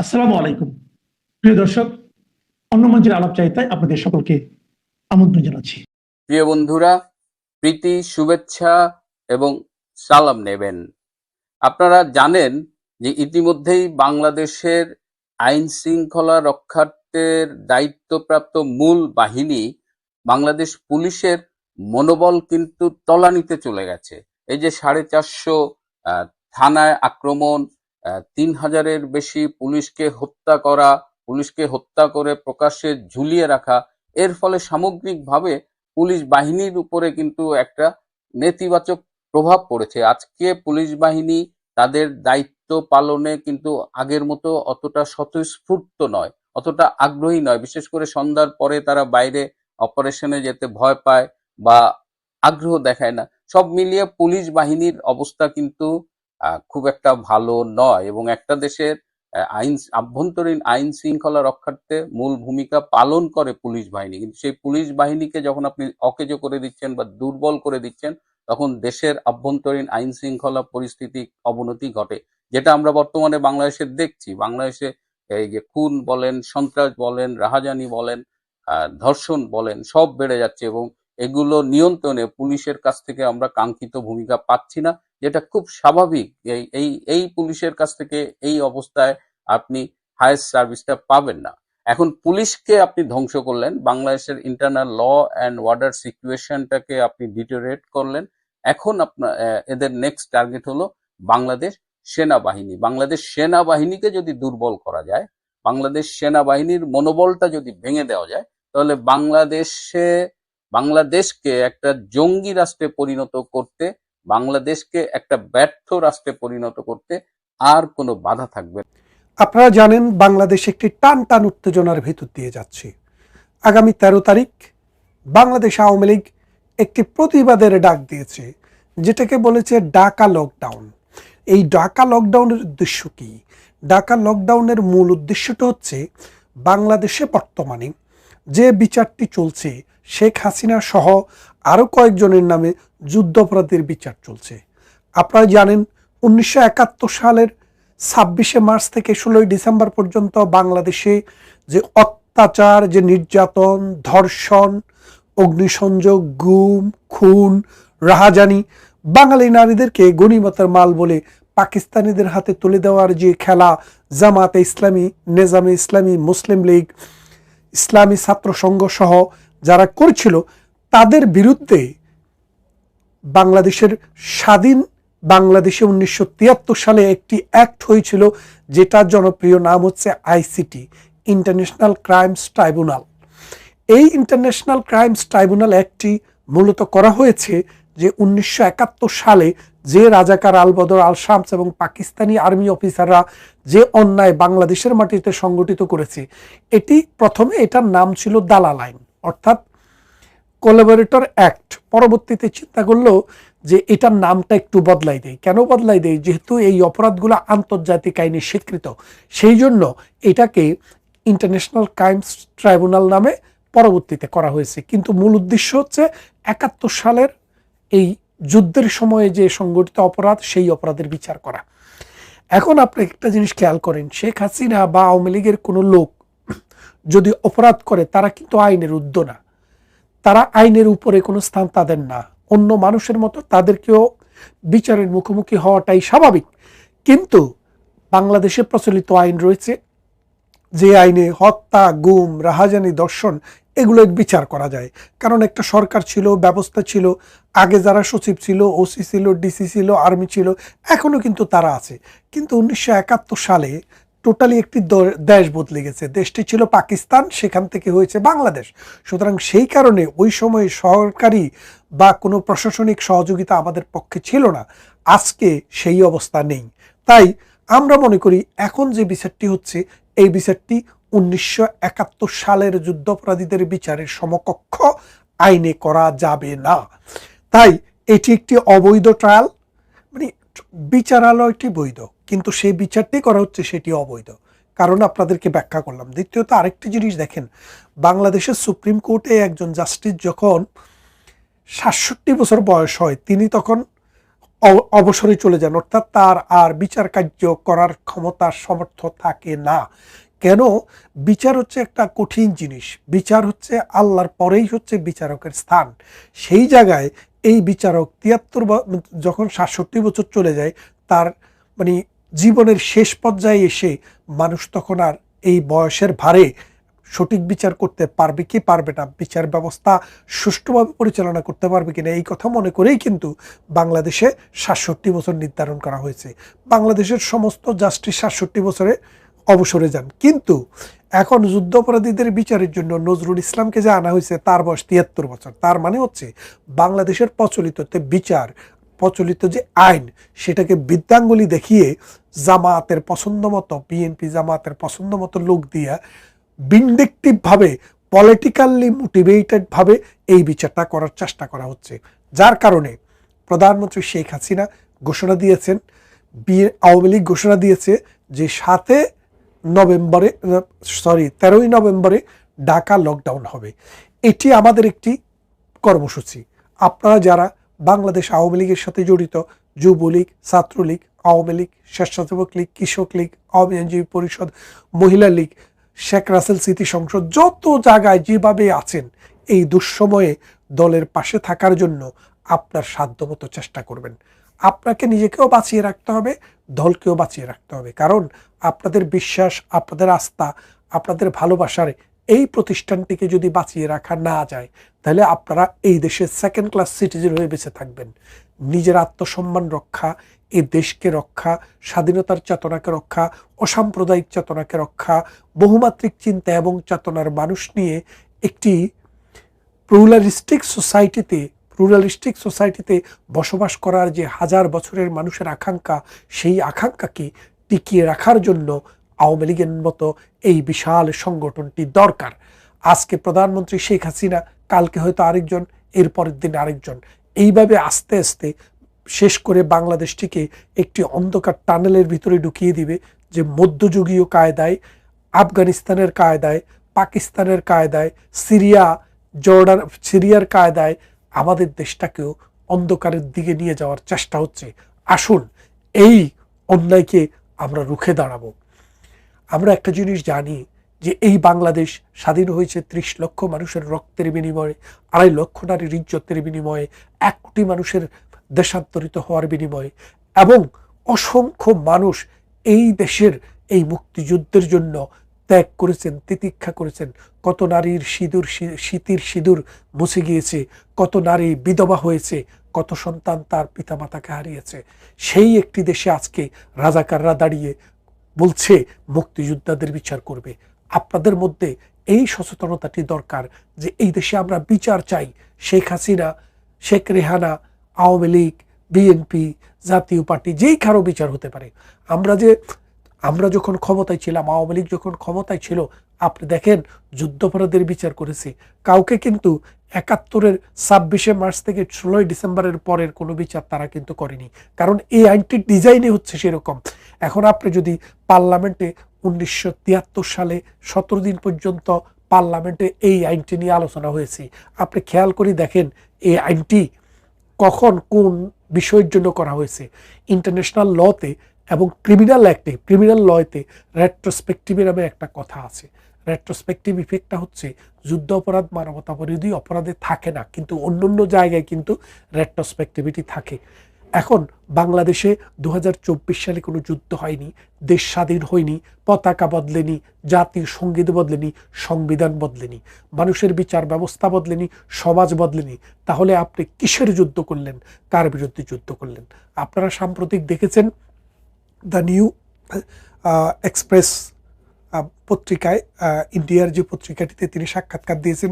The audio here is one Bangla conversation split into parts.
আসসালামু আলাইকুম। প্রিয় দর্শক, অন্য মঞ্চের আলাপ চাইতায় আপনাদের সকলকে আমন্ত্রণ জানাচ্ছি। প্রিয় বন্ধুরা, প্রীতি, শুভেচ্ছা এবং সালাম নেবেন। আপনারা জানেন যে ইতিমধ্যেই বাংলাদেশের আইন শৃঙ্খলা রক্ষার্থের দায়িত্বপ্রাপ্ত মূল বাহিনী বাংলাদেশ পুলিশের মনোবল কিন্তু তলানিতে চলে গেছে। এই যে সাড়ে চারশো থানায় আক্রমণ তিন হাজারের বেশি পুলিশকে হত্যা করা, পুলিশকে হত্যা করে প্রকাশ্যে ঝুলিয়ে রাখা, এর ফলে সামগ্রিকভাবে পুলিশ বাহিনীর উপরে কিন্তু একটা নেতিবাচক প্রভাব পড়েছে। আজকে পুলিশ বাহিনী তাদের দায়িত্ব পালনে কিন্তু আগের মতো অতটা স্বতঃস্ফূর্ত নয়, অতটা আগ্রহী নয়। বিশেষ করে সন্ধ্যার পরে তারা বাইরে অপারেশনে যেতে ভয় পায় বা আগ্রহ দেখায় না। সব মিলিয়ে পুলিশ বাহিনীর অবস্থা কিন্তু খুব একটা ভালো নয় এবং একটা দেশের আইন, আভ্যন্তরীণ আইন শৃঙ্খলা রক্ষার্থে মূল ভূমিকা পালন করে পুলিশ বাহিনী। কিন্তু সেই পুলিশ বাহিনীকে যখন আপনি অকেজো করে দিচ্ছেন বা দুর্বল করে দিচ্ছেন, তখন দেশের আভ্যন্তরীণ আইন শৃঙ্খলা পরিস্থিতি অবনতি ঘটে, যেটা আমরা বর্তমানে বাংলাদেশে দেখছি। বাংলাদেশে এই যে খুন বলেন, সন্ত্রাস বলেন, রাহাজানি বলেন ধর্ষণ বলেন, সব বেড়ে যাচ্ছে এবং এগুলো নিয়ন্ত্রণে পুলিশের কাছ থেকে আমরা কাঙ্ক্ষিত ভূমিকা পাচ্ছি না। যেটা খুব স্বাভাবিক এই এই এই পুলিশের কাছ থেকে এই অবস্থায় আপনি হায়েস্ট সার্ভিসটা পাবেন না। এখন পুলিশকে আপনি ধ্বংস করলেন, বাংলাদেশের ইন্টারনাল ল অ্যান্ড ওয়ার্ডার সিচুয়েশনটাকে আপনি ডিটোরেট করলেন। এখন আপনার এদের নেক্সট টার্গেট হলো বাংলাদেশ সেনাবাহিনী। বাংলাদেশ সেনাবাহিনীকে যদি দুর্বল করা যায়, বাংলাদেশ সেনাবাহিনীর মনোবলটা যদি ভেঙে দেওয়া যায়, তাহলে বাংলাদেশে, বাংলাদেশকে একটা জঙ্গি রাষ্ট্রে পরিণত করতে বাংলাদেশকে একটা ব্যর্থ রাষ্ট্রে পরিণত করতে আর কোনো বাধা থাকবে আপনারা জানেন, বাংলাদেশ একটি টান টান উত্তেজনার ভিতর দিয়ে যাচ্ছে। আগামী তেরো তারিখ বাংলাদেশ আওয়ামী লীগ একটি প্রতিবাদের ডাক দিয়েছে, যেটাকে বলেছে ডাকা লকডাউন এই ডাকা লকডাউনের উদ্দেশ্য কি? ডাকা লকডাউনের মূল উদ্দেশ্যটা হচ্ছে, বাংলাদেশে বর্তমানে যে বিচারটি চলছে শেখ হাসিনা সহ আরও কয়েকজনের নামে যুদ্ধাপরাধীর বিচার চলছে। আপনারা জানেন, উনিশশো একাত্তর সালের ছাব্বিশে মার্চ থেকে ষোলোই ডিসেম্বর পর্যন্ত বাংলাদেশে যে অত্যাচার, যে নির্যাতন, ধর্ষণ, অগ্নিসংযোগ, গুম, খুন, রাহাজানি বাঙালি নারীদেরকে গণিমতের মাল বলে পাকিস্তানিদের হাতে তুলে দেওয়ার যে খেলা জামাতে ইসলামী, নেজামে ইসলামী, মুসলিম লীগ, ইসলামী ছাত্র সংঘ সহ যারা করছিল, তাদের বিরুদ্ধে বাংলাদেশের স্বাধীন বাংলাদেশে উনিশশো তিয়াত্তর সালে একটি অ্যাক্ট হয়েছিল যেটার জনপ্রিয় নাম হচ্ছে আইসিটি, ইন্টারন্যাশনাল ক্রাইমস ট্রাইব্যুনাল। এই ইন্টারন্যাশনাল ক্রাইমস ট্রাইব্যুনাল অ্যাক্টটি মূলত করা হয়েছে যে উনিশশো একাত্তর সালে যে রাজাকার আলবদর আল শামস এবং পাকিস্তানি আর্মি অফিসাররা যে অন্যায় বাংলাদেশের মাটিতে সংগঠিত করেছে, এটি প্রথমে এটার নাম ছিল দালাল আইন অর্থাৎ কোলাবোরেটর অ্যাক্ট পরবর্তীতে চিন্তা করল যে এটার নামটা একটু বদলাই দেয়। কেন বদলাই দেয়? যেহেতু এই অপরাধগুলো আন্তর্জাতিক আইনে স্বীকৃত, সেই জন্য এটাকে ইন্টারন্যাশনাল ক্রাইমস ট্রাইব্যুনাল নামে পরবর্তীতে করা হয়েছে। কিন্তু মূল উদ্দেশ্য হচ্ছে একাত্তর সালের এই যুদ্ধের সময়ে যে সংগঠিত অপরাধ, সেই অপরাধের বিচার করা। এখন আপনি একটা জিনিস খেয়াল করেন, শেখ হাসিনা বা আওয়ামী লীগের কোনো লোক যদি অপরাধ করে, তারা কিন্তু আইনের উদ্য না। তারা আইনের উপরে কোনো স্থান তাদের না। অন্য মানুষের মতো তাদেরকেও বিচারের মুখোমুখি হওয়াটাই স্বাভাবিক। কিন্তু বাংলাদেশে প্রচলিত আইন রয়েছে, যে আইনে হত্যা, গুম, রাহাজানি, দর্শন, এগুলো বিচার করা যায়। কারণ একটা সরকার ছিল, ব্যবস্থা ছিল, আগে যারা সচিব ছিল ওসি ছিল ডিসি ছিল আর্মি ছিল এখনও কিন্তু তারা আছে। কিন্তু উনিশশো একাত্তর সালে টোটালি একটি দেশ বদলে গেছে। দেশটি ছিল পাকিস্তান, সেখান থেকে হয়েছে বাংলাদেশ। সুতরাং সেই কারণে ওই সময়ে সরকারি বা কোনো প্রশাসনিক সহযোগিতা আমাদের পক্ষে ছিল না। আজকে সেই অবস্থা নেই। তাই আমরা মনে করি এখন যে বিচারটি হচ্ছে, এই বিচারটি উনিশশো একাত্তর সালের যুদ্ধাপরাধীদের বিচারের সমকক্ষ আইনে করা যাবে না। তাই এটি একটি অবৈধ ট্রায়াল মানে বিচারালয়টি বৈধ। কিন্তু সেই বিচারটি করা হচ্ছে সেটি অবৈধ। কারণ আপনাদেরকে ব্যাখ্যা করলাম। দ্বিতীয়ত আরেকটি জিনিস দেখেন, বাংলাদেশের সুপ্রিম কোর্টে একজন জাস্টিস যখন সাতষট্টি বছর বয়স হয়, তিনি তখন অবসরে চলে যান। অর্থাৎ তার আর বিচার কার্য করার ক্ষমতা সমর্থ থাকে না। কেন? বিচার হচ্ছে একটা কঠিন জিনিস। বিচার হচ্ছে আল্লাহর পরেই হচ্ছে বিচারকের স্থান। সেই জায়গায় এই বিচারক তিয়াত্তর যখন সাতষট্টি বছর চলে যায়, তার মানে জীবনের শেষ পর্যায়ে এসে মানুষ তখন আর এই বয়সের ভারে সঠিক বিচার করতে পারবে কি পারবে না, বিচার ব্যবস্থা সুষ্ঠুভাবে পরিচালনা করতে পারবে কিনা এই কথা মনে করেই কিন্তু বাংলাদেশে সাতষট্টি বছর নির্ধারণ করা হয়েছে। বাংলাদেশের সমস্ত জাস্টিস সাতষট্টি বছরে অবসরে যান। কিন্তু এখন যুদ্ধাপরাধীদের বিচারের জন্য নজরুল ইসলামকে যে আনা হয়েছে তার বয়স তিয়াত্তর বছর। তার মানে হচ্ছে বাংলাদেশের প্রচলিত বিচার প্রচলিত যে আইন, সেটাকে বৃদ্ধাঙ্গুলি দেখিয়ে জামায়াতের পছন্দ মতো বিএনপি জামায়াতের পছন্দ মতো লোক দিয়া বিন্ডেকটিভভাবে পলিটিক্যালি মোটিভেটেড ভাবে এই বিচারটা করার চেষ্টা করা হচ্ছে। যার কারণে প্রধানমন্ত্রী শেখ হাসিনা ঘোষণা দিয়েছেন বিয়ে আওয়ামী লীগ ঘোষণা দিয়েছে যে সাতে নভেম্বরে সরি তেরোই নভেম্বরে ঢাকা লকডাউন হবে। এটি আমাদের একটি কর্মসূচি। আপনারা যারা বাংলাদেশ আওয়ামী লীগের সাথে জড়িত, যুবলীগ, ছাত্রলীগ, আওয়ামী লীগ, স্বেচ্ছাসেবক লীগ, কৃষক লীগ, আওয়ামী আইনজীবী পরিষদ, মহিলা লীগ, শেখ রাসেল স্মৃতি সংসদ, যত জায়গায় যেভাবে আছেন, এই দুঃসময়ে দলের পাশে থাকার জন্য আপনার সাধ্যমতো চেষ্টা করবেন। আপনাকে নিজেকেও বাঁচিয়ে রাখতে হবে, দলকেও বাঁচিয়ে রাখতে হবে। কারণ আপনাদের বিশ্বাস, আপনাদের আস্থা, আপনাদের ভালোবাসার এই প্রতিষ্ঠানটিকে যদি বাঁচিয়ে রাখা না যায়, তাহলে আপনারা এই দেশের সেকেন্ড ক্লাস সিটিজেন হয়ে বেঁচে থাকবেন। নিজের আত্মসম্মান রক্ষা এই দেশকে রক্ষা, স্বাধীনতার চেতনাকে রক্ষা, অসাম্প্রদায়িক চেতনাকে রক্ষা, বহুমাত্রিক চিন্তা এবং চেতনার মানুষ নিয়ে একটি প্রুলারিস্টিক সোসাইটিতে প্লুরালিস্টিক সোসাইটিতে বসবাস করার যে হাজার বছরের মানুষের আকাঙ্ক্ষা, সেই আকাঙ্ক্ষাকে টিকিয়ে রাখার জন্য আওয়ামী লীগের মতো এই বিশাল সংগঠনটি দরকার। আজকে প্রধানমন্ত্রী শেখ হাসিনা, কালকে হয়তো আরেকজন এর পরের দিন আরেকজন। এইভাবে আস্তে আস্তে শেষ করে বাংলাদেশটিকে একটি অন্ধকার টানেলের ভিতরে ঢুকিয়ে দিবে যে মধ্যযুগীয় কায়দায়, আফগানিস্তানের কায়দায়, পাকিস্তানের কায়দায়, সিরিয়া, জর্ডান, সিরিয়ার কায়দায় আমাদের দেশটাকেও অন্ধকারের দিকে নিয়ে যাওয়ার চেষ্টা হচ্ছে। আসুন, এই অন্যায়কে আমরা রুখে দাঁড়াবো। আমরা একটা জিনিস জানি যে এই বাংলাদেশ স্বাধীন হয়েছে ত্রিশ লক্ষ মানুষের রক্তের বিনিময়ে, আড়াই লক্ষ নারীর ইজ্জতের বিনিময়ে, এক কোটি মানুষের দেশান্তরিত হওয়ার বিনিময়ে এবং অসংখ্য মানুষ এই দেশের এই মুক্তিযুদ্ধের জন্য ত্যাগ করেছেন, তিতিক্ষা করেছেন। কত নারীর সিঁদুর শীতির সিঁদুর মুছে গিয়েছে, কত নারী বিধবা হয়েছে, কত সন্তান তার পিতামাতাকে হারিয়েছে। সেই একটি দেশে আজকে রাজাকাররা দাঁড়িয়ে বলছে, মুক্তিযোদ্ধাদের বিচার করবে। আপনাদের মধ্যে এই সচেতনতাটি দরকার যে এই দেশে আমরা বিচার চাই। শেখ হাসিনা, শেখ রেহানা, আওয়ামী লীগ, বিএনপি, জাতীয় পার্টি, যেই কারও বিচার হতে পারে। আমরা যে, আমরা যখন ক্ষমতায় ছিলাম, আওয়ামী লীগ যখন ক্ষমতায় ছিল, আপনি দেখেন, যুদ্ধাপরাধের বিচার করেছি। কাউকে কিন্তু একাত্তরের ছাব্বিশে মার্চ থেকে ষোলোই ডিসেম্বরের পরের কোনো বিচার তারা কিন্তু করেনি। কারণ এই আইনটির ডিজাইনই হচ্ছে সেরকম। এখন আপনি যদি পার্লামেন্টে উনিশশো তিয়াত্তর সালে সতেরো দিন পর্যন্ত পার্লামেন্টে এই আইনটি নিয়ে আলোচনা হয়েছে, আপনি খেয়াল করে দেখেন এই আইনটি কখন কোন বিষয়ের জন্য করা হয়েছে। ইন্টারন্যাশনাল লতে এবং ক্রিমিনাল অ্যাক্টে, ক্রিমিনাল লতে রেট্রোস্পেক্টিভের নামে একটা কথা আছে। রেট্রোস্পেক্টিভ ইফেক্টটা হচ্ছে, যুদ্ধ অপরাধ, মানবতা বিরোধী অপরাধে থাকে না, কিন্তু অন্য অন্য জায়গায় কিন্তু রেট্রোস্পেক্টিভিটি থাকে। এখন বাংলাদেশে দু হাজার চব্বিশ সালে কোনো যুদ্ধ হয়নি, দেশ স্বাধীন হয়নি, পতাকা বদলেনি, জাতীয় সংগীত বদলেনি, সংবিধান বদলেনি, মানুষের বিচার ব্যবস্থা বদলেনি, সমাজ বদলেনি। তাহলে আপনি কিসের যুদ্ধ করলেন? কার বিরুদ্ধে যুদ্ধ করলেন? আপনারা সাম্প্রতিক দেখেছেন, দ্য নিউ এক্সপ্রেস পত্রিকায় ইন্ডিয়ার যে পত্রিকাটিতে তিনি সাক্ষাৎকার দিয়েছেন,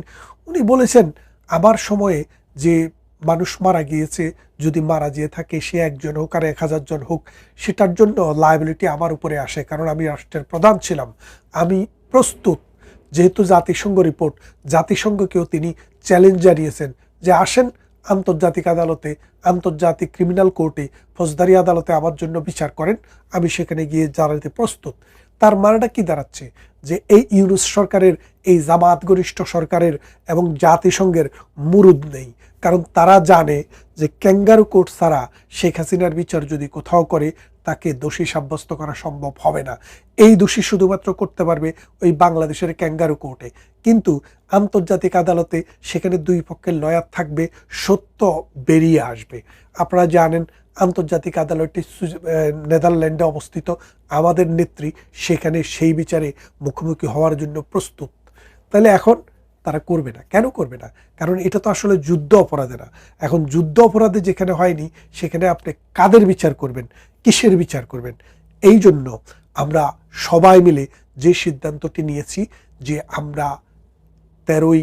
উনি বলেছেন, আমার সময়ে যে মানুষ মারা গিয়েছে, যদি মারা যেয়ে থাকে, সে একজন হোক আর এক হাজার জন হোক, সেটার জন্য লায়াবিলিটি আমার উপরে আসে, কারণ আমি রাষ্ট্রের প্রধান ছিলাম। আমি প্রস্তুত। যেহেতু জাতিসংঘ রিপোর্ট জাতিসংঘকেও তিনি চ্যালেঞ্জ জানিয়েছেন যে, আসেন আন্তর্জাতিক আদালতে, আন্তর্জাতিক ক্রিমিনাল কোর্টে ফৌজদারি আদালতে আমার জন্য বিচার করেন, আমি সেখানে গিয়ে দাঁড়াতে প্রস্তুত। তার মানেটা কি দাঁড়াচ্ছে? যে এই ইউনুস সরকারের, এই জামাত গরিষ্ঠ সরকারের এবং জাতিসংঘের মুরুদ নেই। কারণ তারা জানে যে ক্যাঙ্গারু কোর্ট ছাড়া শেখ হাসিনার বিচার যদি কোথাও করে, তাকে দোষী সাব্যস্ত করা সম্ভব হবে না। এই দোষী শুধুমাত্র করতে পারবে ওই বাংলাদেশের ক্যাঙ্গারু কোর্টে। কিন্তু আন্তর্জাতিক আদালতে সেখানে দুই পক্ষের লয়ার থাকবে, সত্য বেরিয়ে আসবে। আপনারা জানেন আন্তর্জাতিক আদালতটি নেদারল্যান্ডে অবস্থিত। আমাদের নেত্রী সেখানে সেই বিচারে মুখোমুখি হওয়ার জন্য প্রস্তুত। তাহলে এখন তারা করবে না। কেন করবে না? কারণ এটা তো আসলে যুদ্ধ অপরাধে না। এখন যুদ্ধ অপরাধে যেখানে হয়নি, সেখানে আপনি কাদের বিচার করবেন? কিসের বিচার করবেন? এই জন্য আমরা সবাই মিলে যে সিদ্ধান্তটি নিয়েছি যে আমরা তেরোই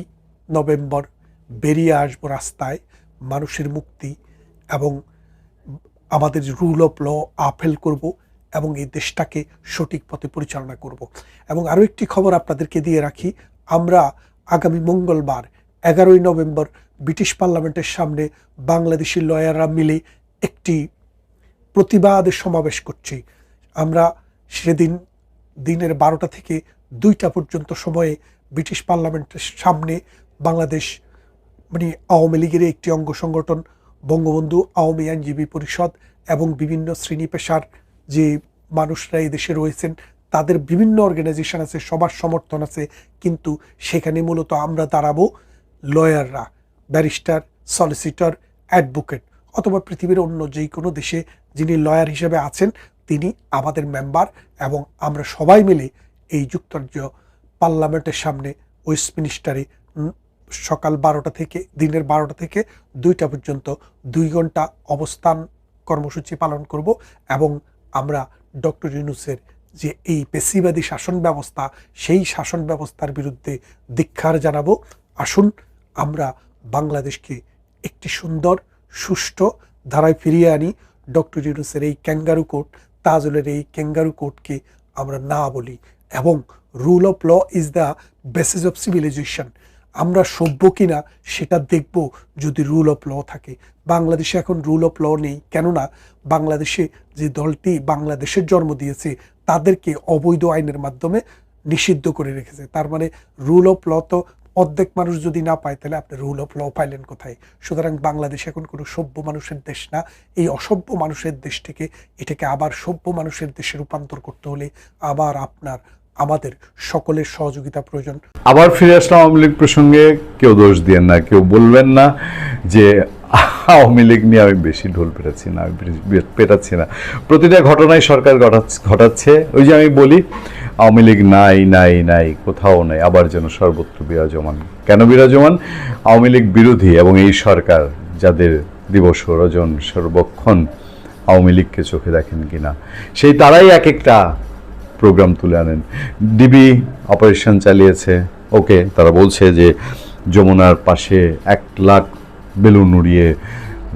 নভেম্বর বেরিয়ে আসব রাস্তায় মানুষের মুক্তি এবং আমাদের রুল অফ ল আপেল করব এবং এই দেশটাকে সঠিক পথে পরিচালনা করব। এবং আরও একটি খবর আপনাদেরকে দিয়ে রাখি, আমরা আগামী মঙ্গলবার এগারোই নভেম্বর ব্রিটিশ পার্লামেন্টের সামনে বাংলাদেশি লয়াররা মিলে একটি প্রতিবাদ সমাবেশ করছি। আমরা সেদিন দিনের বারোটা থেকে দুইটা পর্যন্ত সময়ে ব্রিটিশ পার্লামেন্টের সামনে বাংলাদেশ মানে আওয়ামী লীগের একটি অঙ্গ সংগঠন বঙ্গবন্ধু আওয়ামী আইনজীবী পরিষদ এবং বিভিন্ন শ্রেণি পেশার যে মানুষরা এই দেশে রয়েছেন, তাদের বিভিন্ন অর্গানাইজেশন আছে, সবার সমর্থন আছে, কিন্তু সেখানে মূলত আমরা দাঁড়াবো লয়াররা ব্যারিস্টার সলিসিটর অ্যাডভোকেট অথবা পৃথিবীর অন্য যে কোনো দেশে যিনি লয়ার হিসেবে আছেন, তিনি আমাদের মেম্বার এবং আমরা সবাই মিলে এই যুক্তরাজ্য পার্লামেন্টের সামনে ওয়েস্টমিনিস্টারে সকাল বারোটা থেকে, দিনের বারোটা থেকে দুইটা পর্যন্ত দুই ঘণ্টা অবস্থান কর্মসূচি পালন করব এবং আমরা ডক্টর ইউনুসের যে এই পেশিবাদী শাসন ব্যবস্থা, সেই শাসন ব্যবস্থার বিরুদ্ধে দীক্ষার জানাব। আসুন, আমরা বাংলাদেশকে একটি সুন্দর, সুষ্ঠু ধারায় ফিরিয়ে আনি। ডক্টর ইউনুসের এই ক্যাঙ্গারু কোর্ট, তাজুলের এই ক্যাঙ্গারু কোর্টকে আমরা না বলি, এবং rule of law is the basis of civilisation. আমরা সভ্য কিনা সেটা দেখব যদি রুল অফ ল থাকে। বাংলাদেশে এখন রুল অফ ল নেই। কেননা বাংলাদেশে যে দলটি বাংলাদেশের জন্ম দিয়েছে, তাদেরকে অবৈধ আইনের মাধ্যমে নিষিদ্ধ করে রেখেছে। তার মানে রুল অফ ল তো অর্ধেক মানুষ যদি না পায়, তাহলে আপনি রুল অফ ল পাইলেন কোথায়? সুতরাং বাংলাদেশ এখন কোনো সভ্য মানুষের দেশ না। এই অসভ্য মানুষের দেশ থেকে এটাকে আবার সভ্য মানুষের দেশে রূপান্তর করতে হলে আবার আপনার আমাদের সকলের সহযোগিতা প্রয়োজন। আবার ফিরে আসলাম আওয়ামী লীগ প্রসঙ্গে। কেউ দোষ দিয়েন না, কেউ বলবেন না যে আওয়ামী লীগ নিয়ে আমি বেশি ঢোল পেটাচ্ছি না, আমি পেটাচ্ছি না। প্রতিটা ঘটনায় সরকার ঘটাচ্ছে। ওই যে আমি বলি, আওয়ামী লীগ নাই নাই নাই, কোথাও নাই, আবার যেন সর্বত্র বিরাজমান। কেন বিরাজমান? আওয়ামী লীগ বিরোধী এবং এই সরকার, যাদের দিবস রজন সর্বক্ষণ আওয়ামী লীগকে চোখে দেখেন কিনা। সেই তারাই এক একটা প্রোগ্রাম তুলে আনেন। ডিবি অপারেশন চালিয়েছে। ওকে তারা বলছে যে যমুনার পাশে এক লাখ বেলুন উড়িয়ে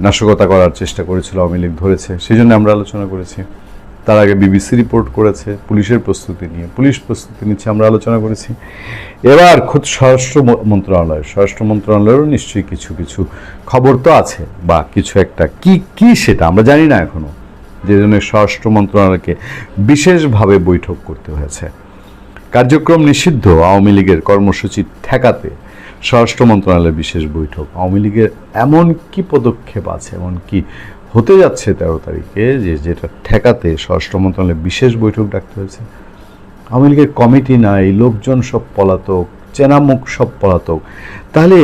নাশকতা করার চেষ্টা করেছিল আওয়ামী লীগ ধরেছে। সেই জন্য আমরা আলোচনা করেছি। তার আগে বিবিসি রিপোর্ট করেছে, পুলিশের প্রস্তুতি নিয়ে। পুলিশ প্রস্তুতি নিচ্ছে, আমরা আলোচনা করেছি। এবার খোদ স্বরাষ্ট্র মন্ত্রণালয়। স্বরাষ্ট্র মন্ত্রণালয়েরও নিশ্চয়ই কিছু কিছু খবর তো আছে। বা কিছু একটা, কি কি সেটা আমরা জানি না এখনও। যে জন্য স্বরাষ্ট্র মন্ত্রণালয়কে বিশেষভাবে বৈঠক করতে হয়েছে। কার্যক্রম নিষিদ্ধ, আওয়ামী লীগের কর্মসূচি ঠেকাতে স্বরাষ্ট্র মন্ত্রণালয়ের বিশেষ বৈঠক। আওয়ামী লীগের এমন কি পদক্ষেপ আছে, এমন কি হতে যাচ্ছে তেরো তারিখে যে যেটা ঠেকাতে স্বরাষ্ট্র মন্ত্রণালয়ের বিশেষ বৈঠক ডাকতে হয়েছে? আওয়ামী লীগের কমিটি নাই, লোকজন সব পলাতক চেনামুখ সব পলাতক। তাহলে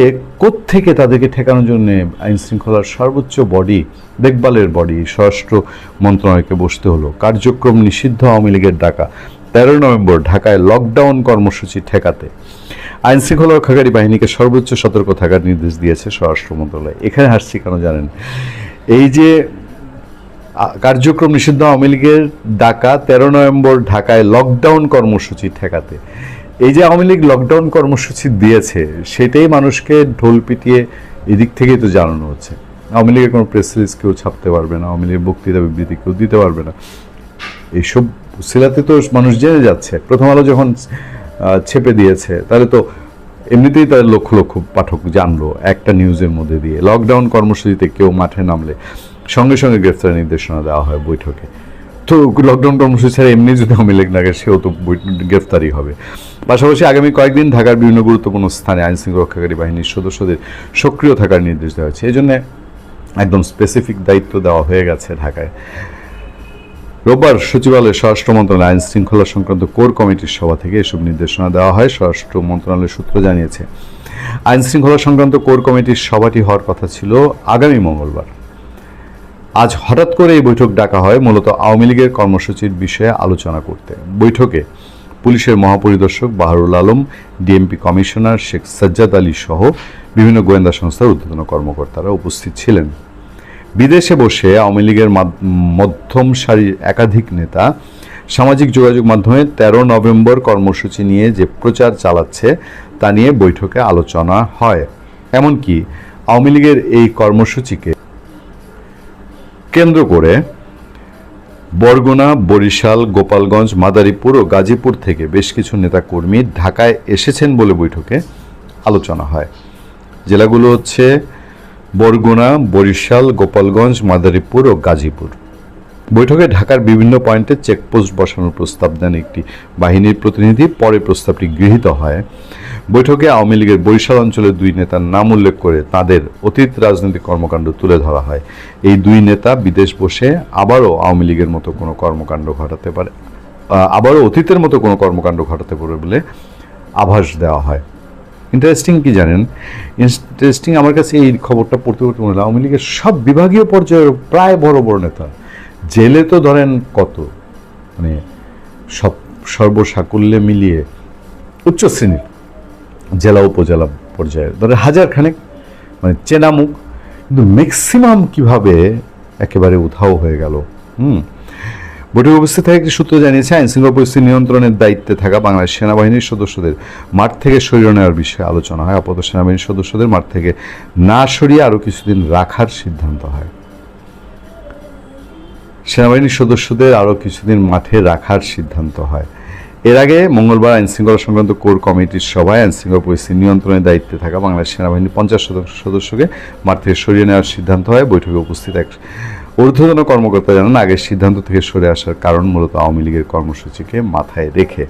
থেকে তাদেরকে ঠেকানোর জন্য আইন শৃঙ্খলার সর্বোচ্চ বডি, দেখভালের বডি, স্বরাষ্ট্র মন্ত্রণালয়কে বসতে হলো? কার্যক্রম নিষিদ্ধ আওয়ামী লীগের ডাকা। তেরো নভেম্বর ঢাকায় লকডাউন কর্মসূচি ঠেকাতে। আইন শৃঙ্খলা রক্ষাকারী বাহিনীকে সর্বোচ্চ সতর্ক থাকার নির্দেশ দিয়েছে স্বরাষ্ট্র মন্ত্রণালয়। এখানে হাসছি কেন জানেন? এই যে কার্যক্রম নিষিদ্ধ আওয়ামী লীগের ডাকা, তেরো নভেম্বর ঢাকায় লকডাউন কর্মসূচি ঠেকাতে। এই যে আওয়ামী লীগ লকডাউন কর্মসূচি দিয়েছে, সেটাই মানুষকে ঢোল পিটিয়ে এদিক থেকেই তো জানানো হচ্ছে। আওয়ামী লীগের কোনো প্রেস রিলিজ কেউ ছাপতে পারবে না, আওয়ামী লীগের বক্তৃতা বিবৃতি কেউ দিতে পারবে না। এইসব সিলাতে তো মানুষ জেনে যাচ্ছে। প্রথম আলো যখন ছেপে দিয়েছে, তাহলে তো এমনিতেই তার লক্ষ লক্ষ পাঠক জানলো একটা নিউজের মধ্যে দিয়ে। লকডাউন কর্মসূচিতে কেউ মাঠে নামলে সঙ্গে সঙ্গে গ্রেফতারের নির্দেশনা দেওয়া হয় বৈঠকে। তো লকডাউন কর্মসূচি ছাড়া এমনি যদি আওয়ামী লীগ গেছে, সেও তো গ্রেফতারি হবে। পাশাপাশি আগামী কয়েকদিন ঢাকার বিভিন্ন গুরুত্বপূর্ণ স্থানে আইন শৃঙ্খলা রক্ষাকারী বাহিনীর সদস্যদের সক্রিয় থাকার নির্দেশ দেওয়া হয়েছে। এই জন্য একদম স্পেসিফিক দায়িত্ব দেওয়া হয়ে গেছে ঢাকায়। রোববার সচিবালয়ে স্বরাষ্ট্র মন্ত্রণালয় আইন শৃঙ্খলা সংক্রান্ত কোর কমিটির সভা থেকে এসব নির্দেশনা দেওয়া হয়, স্বরাষ্ট্র মন্ত্রণালয়ের সূত্র জানিয়েছে। আইন শৃঙ্খলা সংক্রান্ত কোর কমিটির সভাটি হওয়ার কথা ছিল আগামী মঙ্গলবার। আজ হঠাৎ করে এই বৈঠক ডাকা হয় মূলত আওয়ামী লীগের কর্মসূচির বিষয়ে আলোচনা করতে। বৈঠকে পুলিশের মহাপরিদর্শক বাহারুল আলম, ডিএমপি কমিশনার শেখ সাজ্জাদ আলী সহ বিভিন্ন গোয়েন্দা সংস্থার ঊর্ধ্বতন কর্মকর্তারা উপস্থিত ছিলেন। বিদেশে বসে আওয়ামী লীগের মধ্যম সারির একাধিক নেতা সামাজিক যোগাযোগ মাধ্যমে তেরো নভেম্বর কর্মসূচি নিয়ে যে প্রচার চালাচ্ছে তা নিয়ে বৈঠকে আলোচনা হয়। এমনকি আওয়ামী লীগের এই কর্মসূচিকে কেন্দ্র করে বরগুনা, বরিশাল, গোপালগঞ্জ, মাদারীপুর ও গাজীপুর থেকে বেশ কিছু নেতাকর্মী ঢাকায় এসেছেন বলে বৈঠকে আলোচনা হয়। জেলাগুলো হচ্ছে বরগুনা, বরিশাল, গোপালগঞ্জ, মাদারীপুর ও গাজীপুর। বৈঠকে ঢাকার বিভিন্ন পয়েন্টে চেকপোস্ট বসানোর প্রস্তাব দেন একটি বাহিনীর প্রতিনিধি। পরে প্রস্তাবটি গৃহীত হয়। বৈঠকে আওয়ামী লীগের বরিশাল অঞ্চলের দুই নেতার নাম উল্লেখ করে তাদের অতীত রাজনৈতিক কর্মকাণ্ড তুলে ধরা হয়। এই দুই নেতা বিদেশ বসে আবারও আওয়ামী লীগের মতো কোনো কর্মকাণ্ড ঘটাতে পারে আবারও অতীতের মতো কোনো কর্মকাণ্ড ঘটাতে পারে বলে আভাস দেওয়া হয়। ইন্টারেস্টিং কি জানেন? ইন্টারেস্টিং আমার কাছে এই খবরটা পড়তে পড়তে মনে হলো, আওয়ামী লীগের সব বিভাগীয় পর্যায়ের প্রায় বড় বড় নেতা। জেলে তো ধরেন কত? মানে সব সর্বসাকুল্যে মিলিয়ে উচ্চ শ্রেণির। জেলা, উপজেলা পর্যায়ে ধরেন হাজার খানেক মানে চেনা মুখ। কিন্তু ম্যাক্সিমাম কীভাবে একেবারে উধাও হয়ে গেল, হুম? বৈঠকে উপস্থিত থেকে একটি সূত্র জানিয়েছে, আইন শৃঙ্খলা পরিস্থিতি নিয়ন্ত্রণের দায়িত্বে থাকা বাংলাদেশ সেনাবাহিনীর সদস্যদের মাঠ থেকে সরিয়ে নেওয়ার বিষয়ে আলোচনা হয়। আপাতত সেনাবাহিনীর সদস্যদের মাঠ থেকে না সরিয়ে আরও কিছুদিন রাখার সিদ্ধান্ত হয়। সেনাবাহিনীর সদস্যদের আরও কিছুদিন মাঠে রাখার সিদ্ধান্ত হয়। এর আগে মঙ্গলবার আইন শৃঙ্খলা সংক্রান্ত কোর কমিটির সভায় আইন শৃঙ্খলা পরিস্থিতি নিয়ন্ত্রণের দায়িত্বে থাকা বাংলাদেশ সেনাবাহিনীর পঞ্চাশ শতাংশ সদস্যকে মাঠ থেকে সরিয়ে নেওয়ার সিদ্ধান্ত হয়। বৈঠকে উপস্থিত এক ঊর্ধ্বতন কর্মকর্তা জানান আগের সিদ্ধান্ত থেকে সরে আসার কারণ মূলত আওয়ামী লীগের কর্মসূচিকে মাথায় রেখে।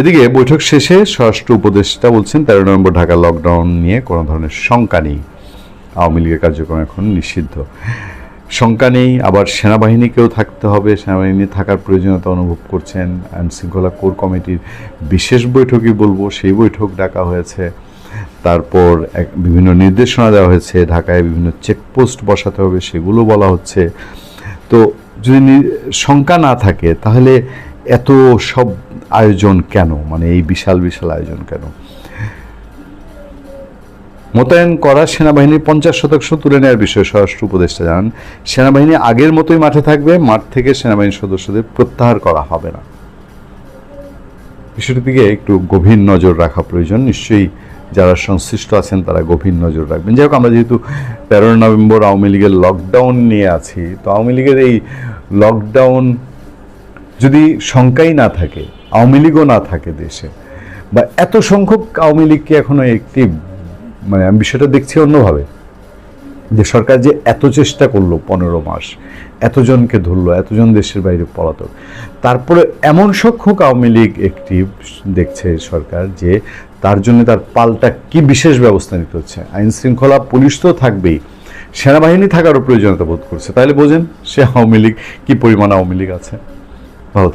এদিকে বৈঠক শেষে স্বরাষ্ট্র উপদেষ্টা বলছেন, তেরো নভেম্বর ঢাকা লকডাউন নিয়ে কোনো ধরনের শঙ্কা নেই। আওয়ামী লীগের কার্যক্রম এখন নিষিদ্ধ। শঙ্কা নেই, আবার সেনাবাহিনীকেও থাকতে হবে। সেনাবাহিনী থাকার প্রয়োজনীয়তা অনুভব করছেন আইন শৃঙ্খলা কোর কমিটির বিশেষ বৈঠকই বলব। সেই বৈঠক ডাকা হয়েছে। তারপর এক বিভিন্ন নির্দেশনা দেওয়া হয়েছে। ঢাকায় বিভিন্ন চেকপোস্ট বসাতে হবে, সেগুলো বলা হচ্ছে। তো যদি শঙ্কা না থাকে, তাহলে এত সব আয়োজন কেন? মানে এই বিশাল বিশাল আয়োজন কেন? মোতায়েন করা সেনাবাহিনীর পঞ্চাশ শতাংশ তুলে নেওয়ার বিষয়ে স্বরাষ্ট্র উপদেষ্টা জানান, সেনাবাহিনী আগের মতোই মাঠে থাকবে, মাঠ থেকে সেনাবাহিনীর সদস্যদের প্রত্যাহার করা হবে না। বিষয়টির দিকে একটু গভীর নজর রাখা প্রয়োজন। নিশ্চয়ই যারা সংশ্লিষ্ট আছেন তারা গভীর নজর রাখবেন। যাই হোক, আমরা যেহেতু তেরো নভেম্বর আওয়ামী লীগের লকডাউন নিয়ে আছি, তো আওয়ামী লীগের এই লকডাউন যদি শঙ্কাই না থাকে, আওয়ামী লীগও না থাকে দেশে, বা এত সংখ্যক আওয়ামী লীগকে এখনও একটি মানে আমি বিষয়টা দেখছি অন্যভাবে। যে সরকার যে এত চেষ্টা করল পনেরো মাস, এতজনকে ধরলো, এতজন দেশের বাইরে পলাতক। তারপরে এমন সংখ্যক আওয়ামী লীগ একটি দেখছে সরকার যে তার জন্য তার পাল্টা কি বিশেষ ব্যবস্থা নিতে হচ্ছে? আইন শৃঙ্খলা, পুলিশ তো থাকবেই। সেনাবাহিনী থাকারও প্রয়োজনীয়তা বোধ করছে। তাহলে বোঝেন সে আওয়ামী লীগ কি পরিমাণ আওয়ামী লীগ আছে?